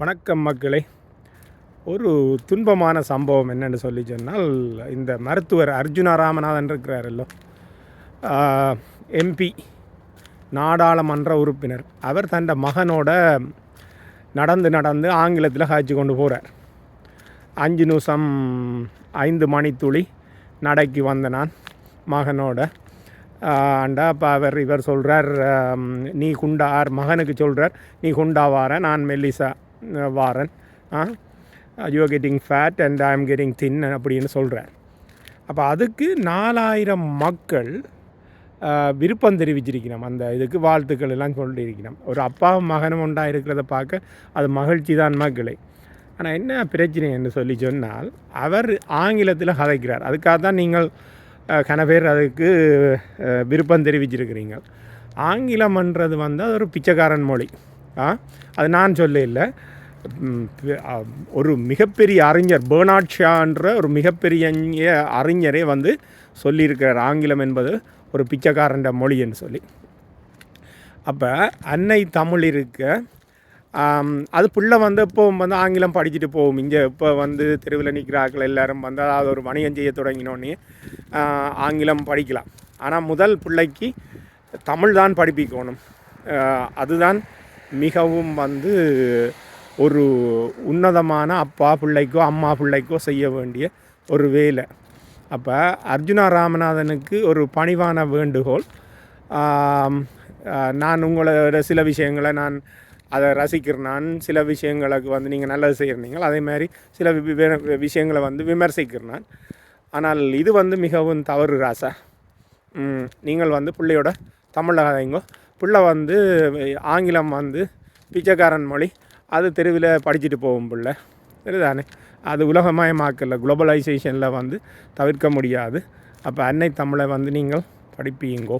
வணக்கம் மக்களே. ஒரு துன்பமான சம்பவம் என்னென்னு சொல்லி சொன்னால் இந்த மருத்துவர் அர்ஜுனா ராமநாதன் இருக்கிறாரல்லோ. எம்பி நாடாளுமன்ற உறுப்பினர். அவர் தன் மகனோட நடந்து நடந்து ஆங்கிலத்தில் காய்ச்சி கொண்டு போகிறார் அஞ்சு நிமிஷம் ஐந்து மணித்துளி நடைக்கு வந்த நான் மகனோட. அண்டா அப்போ அவர் இவர் சொல்கிறார் நீ குண்டா மகனுக்கு சொல்கிறார் நீ குண்டா வார நான் மெல்லிசா Warren. You are getting fat and I am getting thin அப்படின்னு சொல்கிறார் அப்போ அதுக்கு நாலாயிரம் மக்கள் விருப்பம் தெரிவிச்சிருக்கணும். அந்த இதுக்கு வாழ்த்துக்கள் எல்லாம் சொல்லியிருக்கணும். ஒரு அப்பாவும் மகனும் உண்டாக இருக்கிறத பார்க்க அது மகிழ்ச்சி தான் மக்களை. ஆனால் என்ன பிரச்சனை என்று சொல்லி சொன்னால் அவர் ஆங்கிலத்தில் கதைக்கிறார். அதுக்காக தான் நீங்கள் கன பேர் அதுக்கு விருப்பம் தெரிவிச்சிருக்கிறீங்க. ஆங்கிலம்ன்றது வந்து அது ஒரு பிச்சைக்காரன் மொழி. ஆ? அது நான் சொல்ல இல்லை. ஒரு மிகப்பெரிய அறிஞர் பேர்னாட் ஷான்ற ஒரு மிகப்பெரிய அறிஞரே வந்து சொல்லியிருக்கிறார். ஆங்கிலம் என்பது ஒரு பிச்சைக்காரன்ற மொழின்னு சொல்லி. அப்போ அன்னை தமிழ் இருக்க அது பிள்ளை வந்து இப்போ வந்து ஆங்கிலம் படிச்சுட்டு போகும். இங்கே இப்போ வந்து தெருவில் நிற்கிறார்கள் எல்லோரும் வந்து அதாவது ஒரு வணிகம் செய்ய தொடங்கினோடனே ஆங்கிலம் படிக்கலாம். ஆனால் முதல் பிள்ளைக்கு தமிழ் தான் படிப்பிக்கணும். அதுதான் மிகவும் வந்து ஒரு உன்னதமான அப்பா பிள்ளைக்கோ அம்மா பிள்ளைக்கோ செய்ய வேண்டிய ஒரு வேலை. அப்போ அர்ஜுனா ராமநாதனுக்கு ஒரு பணிவான வேண்டுகோள். நான் உங்களோட சில விஷயங்களை நான் அதை ரசிக்கிறேன். சில விஷயங்களுக்கு வந்து நீங்கள் நல்லது செய்கிறீங்க அதே மாதிரி சில வி- விஷயங்களை வந்து விமர்சிக்கிறேன் ஆனால் இது வந்து மிகவும் தவறு ராசா. நீங்கள் வந்து பிள்ளையோட தமிழில் கதைங்கோ பிள்ளை வந்து ஆங்கிலம் வந்து பிச்சைக்காரன் மொழி அது தெருவில் படிச்சுட்டு போகும் பிள்ளை. சரிதானே? அது உலகமயமாக்கல குளோபலைசேஷனில் வந்து தவிர்க்க முடியாது. அப்போ அன்னை தமிழை வந்து நீங்கள் படிப்பீங்கோ?